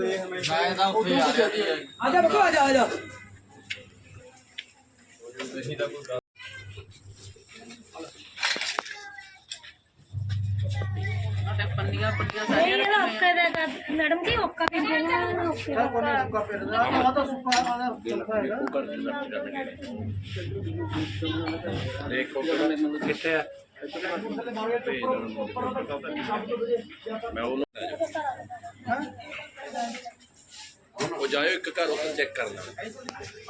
ਮੈਂ ਤਾਂ ਉੱਥੇ ਆ ਰਿਹਾ ਸੀ ਆ ਜਾ ਬੱਕੋ ਆ ਜਾ ਆ ਜਾ ਪੰਨੀਆਂ ਪੰਨੀਆਂ ਨਹੀਂ ਇਹਦਾ ਓਕੇ ਦਾ ਕਰ- ਮੈਡਮ ਜੀ ਓਕਾ ਵੀ ਬੋਲਣਾ ਨਾ ਓਕੇ ਦਾ ਦੇਖੋ ਕਿੱਥੇ ਆ ਮੈਂ ਉਹ ਉਹ ਜਾਇਓ ਇੱਕ ਘਰ ਉੱਥੇ ਚੈੱਕ ਕਰਨਾ।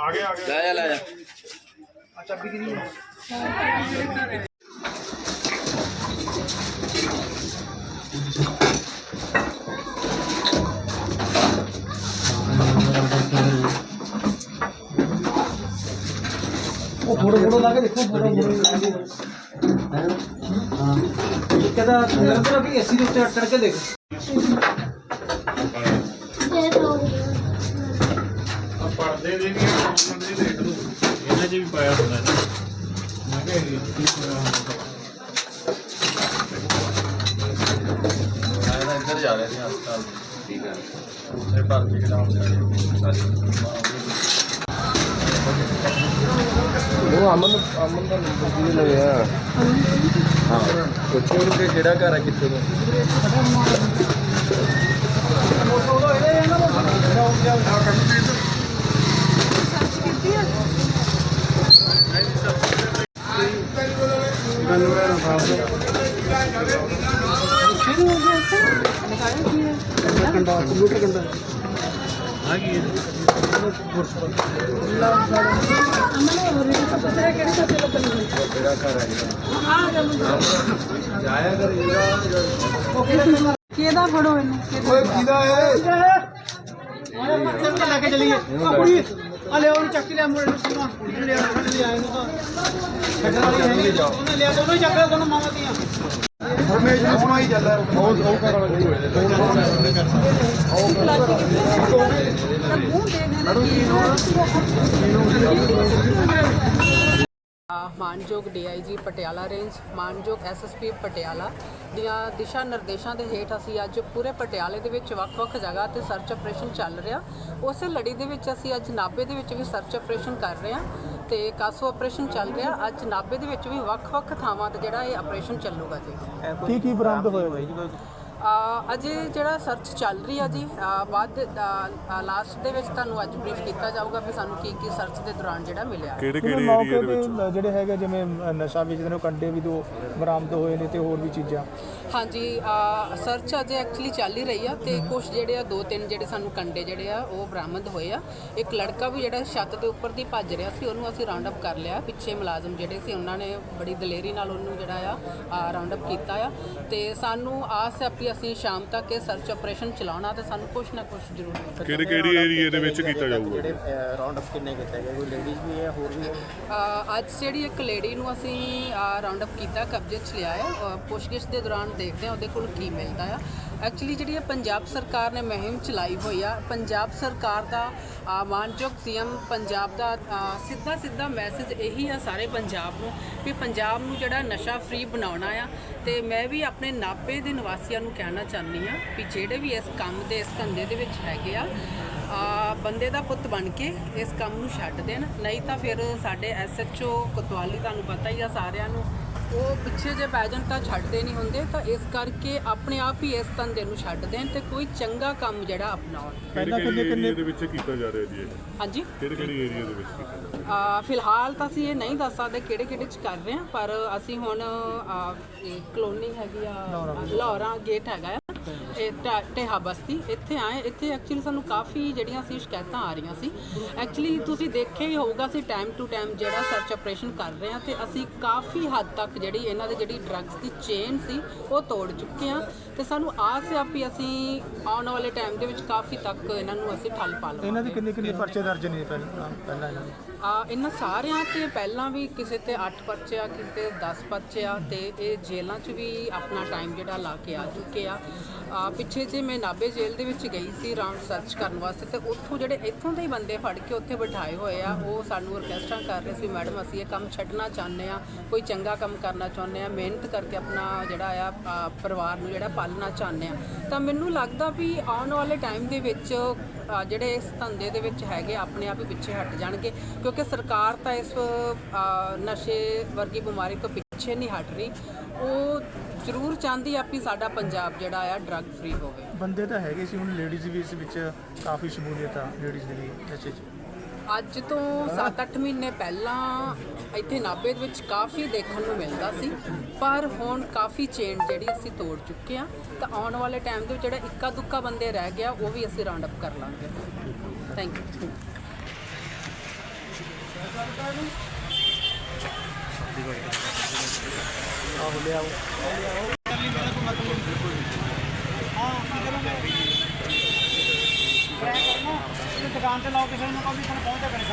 ਆ ਗਿਆ ਆ ਗਿਆ। ਲੈ ਜਾ ਲੈ ਜਾ ਉਹ ਫੋਟੋ ਫੋਟੋ ਲਾ ਕੇ ਦੇਖੋ ਫੋਟੋ ਫੋਟੋ ਲਾ ਕੇ ਹਾਂ? ਕਹਦਾ ਨਿਰੰਤਰ ਵੀ ਐਸੀ ਦੇ ਉੱਤੇ ਅਟੜ ਕੇ ਦੇਖ। ਇਹਨਾਂ 'ਚ ਵੀ ਪਾਇਆ ਹੁੰਦਾ ਹੈ। ਮੈਂ ਕਿਹਾ ਇਹ ਕੀ ਹੋਇਆ ਹੁੰਦਾ ਮੈਂ ਇੱਧਰ ਜਾ ਰਿਹਾ ਸੀ ਹਸਪਤਾਲ ਠੀਕ ਹੈ ਇਹ ਭਰਤੀ ਕਰਾਉਣ ਜਾ ਉਹ ਅਮਨ ਅਮਨ ਦਾ ਨੰਬਰ ਕਿਹਦੇ ਲਵੇ ਹਾਂ ਪੁੱਛੋ ਕਿ ਕਿਹੜਾ ਘਰ ਹੈ ਕਿੱਥੇ ਦਾ ਕੰਡਾ ਕੰਪਿਊਟਰ ਕੰਡਾ ਆ ਕੀ ਹੈ ਕਿਹੜਾ ਘਰ ਹੈ ਜਾਇਆ ਕਰ ਇਹਦਾ ਕਿਹਦਾ ਫੜੋ ਇਹਨੂੰ ਓਏ ਕਿਹਦਾ ਹੈ ਆਇਆ ਬੱਚੇ ਨੂੰ ਲੈ ਕੇ ਚਲੀਏ। ਆ ਕੁੜੀ ਆ ਲੈ ਉਹਨੂੰ ਚੱਕ ਕੇ ਲਿਆ ਮੋੜ ਨੂੰ ਨੂੰ ਲਿਆ ਫੜ ਲਿਆ ਇਹਨੂੰ ਤਾਂ। ਛੱਡਣ ਵਾਲੀ ਹੈ ਨਹੀਂ ਉਹਨੇ ਲਿਆ ਦੋਨੋਂ ਹੀ ਚੱਕ ਲਿਆ ਦੋਨੋਂ ਮਾਵਾਂ ਦੀਆਂ ਪਰਮੇਸ਼ਰ ਸਮਾਈ ਚੱਲਦਾ ਉਹ ਉਹ ਘਰ ਵਾਲੇ ਅ, ਮਾਨਯੋਗ ਡੀਆਈਜੀ ਪਟਿਆਲਾ ਰੇਂਜ, ਮਾਨਯੋਗ ਐਸਐਸਪੀ ਪਟਿਆਲਾ ਦੀਆਂ ਦਿਸ਼ਾ ਨਿਰਦੇਸ਼ਾਂ ਦੇ ਹੇਠ ਅਸੀਂ ਅੱਜ ਪੂਰੇ ਪਟਿਆਲੇ ਦੇ ਵਿੱਚ ਵੱਖ-ਵੱਖ ਜਗ੍ਹਾ ਤੇ ਸਰਚ ਆਪਰੇਸ਼ਨ ਚੱਲ ਰਿਹਾ। ਉਸੇ ਲੜੀ ਦੇ ਵਿੱਚ ਅਸੀਂ ਅੱਜ ਨਾਭੇ ਦੇ ਵਿੱਚ ਵੀ ਸਰਚ ਆਪਰੇਸ਼ਨ ਕਰ ਰਹੇ ਹਾਂ ਤੇ ਕਾਸੋ ਆਪਰੇਸ਼ਨ ਚੱਲ ਰਿਹਾ। ਅੱਜ ਨਾਭੇ ਦੇ ਵਿੱਚ ਵੀ ਵੱਖ-ਵੱਖ ਥਾਵਾਂ ਤੇ ਜਿਹੜਾ ਇਹ ਆਪਰੇਸ਼ਨ ਚੱਲੂਗਾ ਜੀ। ਕੀ ਕੀ ਬਰਾਮਦ ਹੋਇਆ ਬਾਈ ਅਜੇ ਜਿਹੜਾ ਸਰਚ ਚੱਲ ਰਹੀ ਆ ਜੀ ਬਾਅਦ ਲਾਸਟ ਦੇ ਵਿੱਚ ਤੁਹਾਨੂੰ ਅੱਜ ਬਰੀਫ ਕੀਤਾ ਜਾਊਗਾ ਵੀ ਸਾਨੂੰ ਕੀ ਕੀ ਸਰਚ ਦੇ ਦੌਰਾਨ ਜਿਹੜਾ ਮਿਲਿਆ। ਕਿਹੜੇ ਕਿਹੜੇ ਏਰੀਆ ਦੇ ਵਿੱਚ? ਜਿਹੜੇ ਹੈਗੇ ਜਿਵੇਂ ਨਸ਼ਾ ਵੇਚਦੇ ਨੇ ਉਹ ਕੰਡੇ ਵੀ ਦੋ ਬਰਾਮਦ ਹੋਏ ਨੇ ਤੇ ਹੋਰ ਵੀ ਚੀਜ਼ਾਂ। ਹਾਂਜੀ ਸਰਚ ਅਜੇ ਐਕਚੁਅਲੀ ਚੱਲ ਹੀ ਰਹੀ ਆ ਤੇ ਕੁਝ ਜਿਹੜੇ ਆ ਦੋ ਤਿੰਨ ਜਿਹੜੇ ਸਾਨੂੰ ਕੰਡੇ ਜਿਹੜੇ ਆ ਉਹ ਬਰਾਮਦ ਹੋਏ ਆ। ਇੱਕ ਲੜਕਾ ਵੀ ਜਿਹੜਾ ਛੱਤ ਦੇ ਉੱਪਰ ਦੀ ਭੱਜ ਰਿਹਾ ਸੀ ਉਹਨੂੰ ਅਸੀਂ ਰਾਉਂਡ ਅਪ ਕਰ ਲਿਆ। ਪਿੱਛੇ ਮੁਲਾਜ਼ਮ ਜਿਹੜੇ ਸੀ ਉਹਨਾਂ ਨੇ ਬੜੀ ਦਲੇਰੀ ਨਾਲ ਉਹਨੂੰ ਜਿਹੜਾ ਆ ਰਾਉਂਡ ਅਪ ਕੀਤਾ ਆ ਤੇ ਸਾਨੂੰ ਆਸ ਹੈ ਵੀ ਅਸੀਂ ਸ਼ਾਮ ਤੱਕ ਇਹ ਸਰਚ ਆਪਰੇਸ਼ਨ ਚਲਾਉਣਾ ਤੇ ਸਾਨੂੰ ਕੁਝ ਨਾ ਕੁਝ ਜ਼ਰੂਰ ਮਿਲੇਗਾ। ਕਿਹੜੇ ਕਿਹੜੇ ਏਰੀਆ ਦੇ ਵਿੱਚ ਕੀਤਾ ਜਾਊਗਾ? ਰਾਉਂਡ ਅਪ ਕਿੰਨੇ ਕੀਤੇ ਗਏ ਕੋਈ ਲੇਡੀਜ਼ ਵੀ ਹੈ ਹੋਰ ਵੀ ਹੈ? ਅੱਜ ਜਿਹੜੀ ਇੱਕ ਲੇਡੀ ਨੂੰ ਅਸੀਂ ਰਾਉਂਡ ਅਪ ਕੀਤਾ ਕਬਜ਼ੇ 'ਚ ਲਿਆ ਹੈ। ਪੁੱਛਗਿੱਛ ਦੇ ਦੌਰਾਨ ਦੇਖਦੇ ਹਾਂ ਉਹਦੇ ਕੋਲ ਕੀ ਮਿਲਦਾ ਆ। ਐਕਚੁਅਲੀ ਜਿਹੜੀ ਇਹ ਪੰਜਾਬ ਸਰਕਾਰ ਨੇ ਮੁਹਿੰਮ ਚਲਾਈ ਹੋਈ ਆ ਪੰਜਾਬ ਸਰਕਾਰ ਦਾ ਅ, ਮਾਨਯੋਗ ਸੀਐਮ ਪੰਜਾਬ ਦਾ ਸਿੱਧਾ ਸਿੱਧਾ ਮੈਸੇਜ ਇਹੀ ਆ ਸਾਰੇ ਪੰਜਾਬ ਨੂੰ ਵੀ ਪੰਜਾਬ ਨੂੰ ਜਿਹੜਾ ਨਸ਼ਾ ਫ੍ਰੀ ਬਣਾਉਣਾ ਆ ਤੇ ਮੈਂ ਵੀ ਆਪਣੇ ਨਾਭੇ ਦੇ ਨਿਵਾਸੀਆਂ ਨੂੰ ਕਹਿਣਾ ਚਾਹੁੰਦੀ ਆ ਵੀ ਜਿਹੜੇ ਵੀ ਇਸ ਕੰਮ ਦੇ ਇਸ ਧੰਦੇ ਦੇ ਵਿੱਚ ਹੈਗੇ ਆ ਆ ਬੰਦੇ ਦਾ ਪੁੱਤ ਬਣ ਕੇ ਇਸ ਕੰਮ ਨੂੰ ਛੱਡ ਦੇਣ। ਨਹੀਂ ਤਾਂ ਫਿਰ ਸਾਡੇ ਐਸਐਚਓ ਕੋਤਵਾਲੀ ਤੁਹਾਨੂੰ ਪਤਾ ਹੀ ਆ ਸਾਰਿਆਂ ਨੂੰ ਉਹ ਪਿੱਛੇ ਜੇ ਪੈ ਜਾਣ ਤਾਂ ਛੱਡਦੇ ਨਹੀਂ ਹੁੰਦੇ ਤਾਂ ਇਸ ਕਰਕੇ ਆਪਣੇ ਆਪ ਹੀ ਇਸ ਧੰਦੇ ਨੂੰ ਛੱਡ ਦੇਣ ਤੇ ਕੋਈ ਚੰਗਾ ਕੰਮ ਜਿਹੜਾ ਅਪਣਾਉਣ। ਕਿਹੜੇ ਕਿਹੜੇ ਏਰੀਆ ਦੇ ਵਿੱਚ ਕੀਤਾ ਜਾ ਰਿਹਾ ਜੀ ਇਹ? ਹਾਂਜੀ? ਕਿਹੜੇ ਕਿਹੜੇ ਏਰੀਆ ਦੇ ਵਿੱਚ ਆ ਫਿਲਹਾਲ ਤਾਂ ਅਸੀਂ ਇਹ ਨਹੀਂ ਦੱਸ ਸਕਦੇ ਕਿਹੜੇ ਕਿਹੜੇ ਚ ਕਰ ਰਹੇ ਹਾਂ ਪਰ ਅਸੀਂ ਹੁਣ ਇਹ ਕਲੋਨੀ ਹੈਗੀ ਆ ਲਾਹੌਰਾਂ ਗੇਟ ਹੈਗਾ ਆ। ਇਹ ਢਾ- ਢੇਹਾ ਬਸਤੀ ਇੱਥੇ ਆਏ ਇੱਥੇ ਐਕਚੁਅਲੀ ਸਾਨੂੰ ਕਾਫੀ ਜਿਹੜੀਆਂ ਸੀ ਸ਼ਿਕਾਇਤਾਂ ਆ ਰਹੀਆਂ ਸੀ। ਐਕਚੁਅਲੀ ਤੁਸੀਂ ਦੇਖਿਆ ਹੀ ਹੋਊਗਾ ਅਸੀਂ ਟਾਈਮ ਟੂ ਟਾਈਮ ਜਿਹੜਾ ਸਰਚ ਆਪਰੇਸ਼ਨ ਕਰ ਰਹੇ ਹਾਂ ਤੇ ਅਸੀਂ ਕਾਫੀ ਹੱਦ ਤੱਕ ਜਿਹੜੀ ਇਹਨਾਂ ਦੇ ਜਿਹੜੀ ਡਰੱਗਸ ਦੀ ਚੇਨ ਸੀ ਉਹ ਤੋੜ ਚੁੱਕੇ ਹਾਂ ਤੇ ਸਾਨੂੰ ਆਸ ਹੈ ਵੀ ਅਸੀਂ ਆਉਣ ਵਾਲੇ ਟਾਈਮ ਦੇ ਵਿੱਚ ਕਾਫੀ ਤੱਕ ਇਹਨਾਂ ਨੂੰ ਅਸੀਂ ਠੱਲ ਪਾ ਲਵਾਂਗੇ। ਇਹਨਾਂ ਦੇ ਕਿੰਨੇ ਕਿੰਨੇ ਪਰਚੇ ਦਰਜ ਨੇ ਪਹਿਲਾਂ ਪਹਿਲਾਂ ਇਹਨਾਂ ਦੇ? ਆ ਇਹਨਾਂ ਸਾਰਿਆਂ ਤੇ ਪਹਿਲਾਂ ਵੀ ਕਿਸੇ ਤੇ 8 ਪਰਚੇ ਆ ਕਿਸੇ ਤੇ 10 ਪਰਚੇ ਆ ਤੇ ਇਹ ਜੇਲ੍ਹਾਂ 'ਚ ਵੀ ਆਪਣਾ ਟਾਈਮ ਜਿਹੜਾ ਲਾ ਕੇ ਆ ਚੁੱਕੇ ਆ। ਆ, ਪਿੱਛੇ ਜੇ ਮੈਂ ਨਾਬੇ ਜੇਲ੍ਹ ਦੇ ਵਿੱਚ ਗਈ ਸੀ ਰਾਉਂਡ ਸਰਚ ਕਰਨ ਵਾਸਤੇ, ਤੇ ਉੱਥੋਂ ਜਿਹੜੇ ਇੱਥੋਂ ਦੇ ਹੀ ਬੰਦੇ ਫੜ ਕੇ ਉੱਥੇ ਬਿਠਾਏ ਹੋਏ ਆ, ਉਹ ਸਾਨੂੰ ਰਿਕਵੈਸਟਾਂ ਕਰ ਰਹੇ ਸੀ, ਮੈਡਮ, ਅਸੀਂ ਇਹ ਕੰਮ ਛੱਡਣਾ ਚਾਹੁੰਦੇ ਆ, ਕੋਈ ਚੰਗਾ ਕੰਮ ਕਰਨਾ ਚਾਹੁੰਦੇ ਆ, ਮਿਹਨਤ ਕਰਕੇ ਆਪਣਾ ਜਿਹੜਾ ਆ ਪਰਿਵਾਰ ਨੂੰ ਜਿਹੜਾ ਪਾਲਣਾ ਚਾਹੁੰਦੇ ਆ। ਤਾਂ ਮੈਨੂੰ ਲੱਗਦਾ ਵੀ ਆਉਣ ਵਾਲੇ ਟਾਈਮ ਦੇ ਵਿੱਚ ਜਿਹੜੇ ਇਸ ਧੰਦੇ ਦੇ ਵਿੱਚ ਹੈਗੇ, ਆਪਣੇ ਆਪ ਹੀ ਪਿੱਛੇ ਹਟ ਜਾਣਗੇ, ਕਿਉਂਕਿ ਸਰਕਾਰ ਤਾਂ ਇਸ ਨਸ਼ੇ ਵਰਗੀ ਬਿਮਾਰੀ ਤੋਂ ਪਿੱਛੇ ਨਹੀਂ ਹਟ ਰਹੀ। ਉਹ ਜ਼ਰੂਰ ਚਾਹੁੰਦੀ ਆ ਵੀ ਸਾਡਾ ਪੰਜਾਬ ਜਿਹੜਾ ਆ ਡਰੱਗ ਫ੍ਰੀ ਹੋਵੇ। ਬੰਦੇ ਤਾਂ ਹੈਗੇ ਸੀ ਹੁਣ ਲੇਡੀਜ਼ ਵੀ ਇਸ ਵਿੱਚ ਕਾਫੀ ਸ਼ਮੂਲੀਅਤ ਆ ਲੇਡੀਜ਼ ਦੀ ਵੀ ਨਸ਼ੇ 'ਚ। ਅੱਜ ਤੋਂ 7-8 ਮਹੀਨੇ ਪਹਿਲਾਂ ਇੱਥੇ ਨਾਭੇ ਦੇ ਵਿੱਚ ਕਾਫੀ ਦੇਖਣ ਨੂੰ ਮਿਲਦਾ ਸੀ ਪਰ ਹੁਣ ਕਾਫੀ ਚੇਨ ਜਿਹੜੀ ਅਸੀਂ ਤੋੜ ਚੁੱਕੇ ਆ ਤਾਂ ਆਉਣ ਵਾਲੇ ਟਾਈਮ ਦੇ ਵਿੱਚ ਜਿਹੜਾ ਇੱਕਾ ਦੁੱਕਾ ਬੰਦੇ ਰਹਿ ਗਿਆ ਉਹ ਵੀ ਅਸੀਂ ਰਾਉਂਡ ਅਪ ਕਰ ਲਾਂਗੇ। ਥੈਂਕ ਯੂ ਆਹੋ ਲਿਆਓ ਦੁਕਾਨ ਤੇ ਲਾਓ ਕਿਸੇ ਨੂੰ ਕਹੋ ਵੀ ਤੁਹਾਨੂੰ ਪਹੁੰਚਾ ਕਰੇ